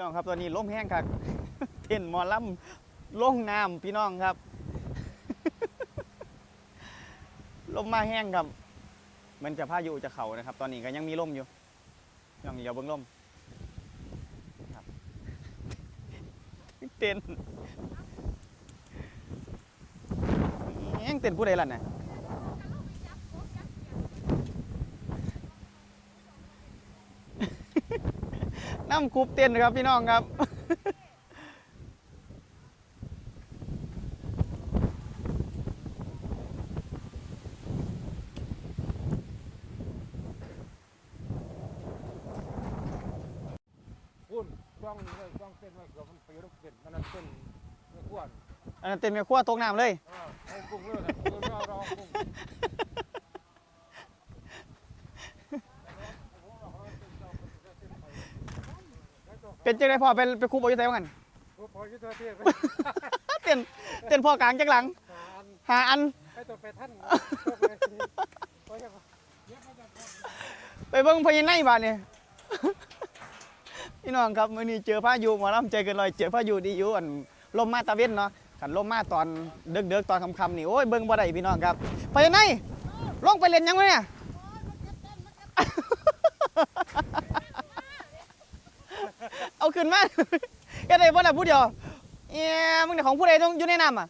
น้องครับตอนนี้ลมแห้งครับเต้นมอลำลงน้ำพี่น้องครับลมมาแห้งครับ มันจะพายุจะเขานะครับ ตอนนี้ก็ยังมีลมอยู่พี่น้องอย่าเบิ่งลมครับเต้นแห้งเต้นผู้ใดล่ะเนี่ยะน้ำคุบเต้นครับพี่น้องครับพูนกล้องนี่เลยกล้องเต้นไว้เกือบมันไปรบเต้นมันนั่นเต้นไม่ควรอันนั้นเต้นไม่ขั้วตกน้ำเลย เออเอากุ้งเลยนะกุ้งรอรอกุ้ง เป็นจังไดพ่อเป็นไปคุบเอาอยู่ไสว่ากันโอ้พออยุทธเทพไปเต้นเต้นพ่อกลางจักหลัง หาอันหาอัน ให้ตัวไปท่านโชคเลยโอ้ยครับไปเบิ่งพญาไนบาดนี่พี่น้องครับมื้อนี้เจอพายุหมอลำใจเกินร้อยเจอพายุดีอยู่อันลมมาตะเวนเนาะคันลมมาตอนเดึกๆตอนค่ำๆนี่โอ้ยเบิ่งบ่ได้พี่น้องครับพญาไนลงไปเล่นยังไงเนี่ยเอา ขึ้นมาแค่ได้บ่ล่ะผู้เดียวเอ้ยมึงเนี่ยของผู้ใดต้องอยู่ในน้ำอะ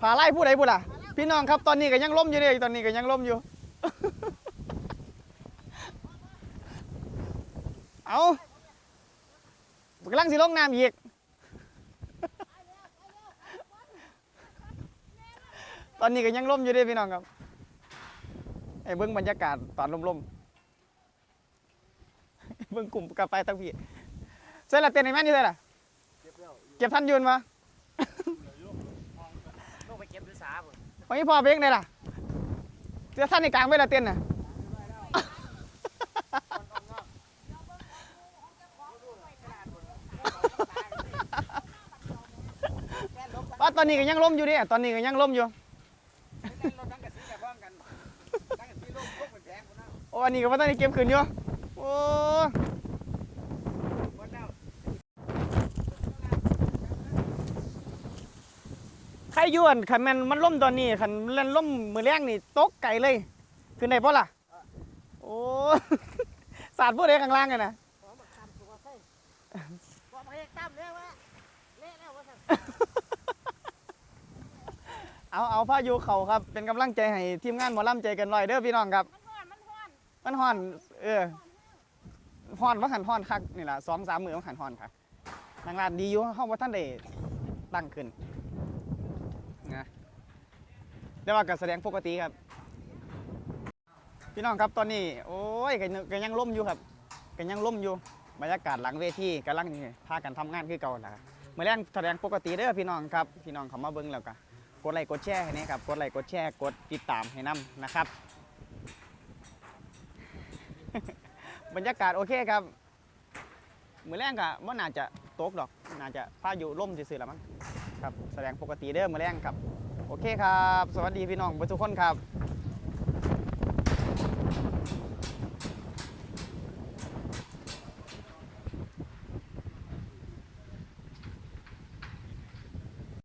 ผาไล่ผู้ใดผู้ล่ะ พี่น้องครับตอนนี้ก็ยังล่มอยู่เลยตอนนี้ก็ยังล่มอยู่ เอากำลังสิลงน้ำอีกตอนนี้ก็ยังล่มอยู่เด้พี่น้องครับ ไอ้เบิ้งบรรยากาศตอนล่มๆเบิ้งกลุ่มกาแฟตั้งพี่ใส่ละเต้นในแม่นี่ใส่ละเก็บท่านยืนมาต้องไปเก็บด้วยสาบ่วันนี้พ่อเบงได้ล่ะเจ้าท่านในกลางไว้ละเต้นน่ะว่าตอนนี้ก็ยังล้มอยู่ดิตอนนี้ก็ยังล้มอยู่ โอ้อันนี้ก็ว่าตอนนี้เก็บขึ้นอยู่โอ้ใครยวนขันแมันมันล้มตอนนี้ขันเล่นล้มมือแรงนี่ตกไก่เลยขึ้นได้ปะล่ะ โอ้สาดผู้ใดข้างล่างกันนะขอาทำตัวใส่ขอาเรียกตั้มเรียกว่เละแล้วว่าสั่งเอาเอาพายุเขาครับ เป็นกำลังใจให้ทีมงานหมอลำใจกันลอยเด้อพี่น้องครับ มันห้อนมันห้อนมันห่อน เออห่อนว่าหันห่อนคักนี่แหละสองสามมือว่าหันห่อนค่ะนางร้านดีอยู่ห้องว่าท่านได้ตั้งขึ้นนะแต่ว่าก็แสดงปกติครับ พี่น้องครับตอนนี้ โอ้ยก็ยังก็ยังล่มอยู่ครับก็ยังล่มอยู่บรรยากาศหลังเวทีกำลังนี่พากันทำงานคือเก่าและครับเมื่อแรงแสดงปกติเด้อพี่น้องครับพี่น้องเขามาเบิ้งแล้วก็กดไลค์กดแชร์ให้นะครับกดไลค์กดแชร์กดติดตามให้นํนะครับ บรรยากาศโอเคครับมือแรงก็ว่าน่าจะตกดอก น่าจะพายุล่มซื่อๆแล้วมั้งครับ แสดงปกติเด้อมือแรงครับ โอเคครับ สวัสดีพี่น้องทุกคนครับ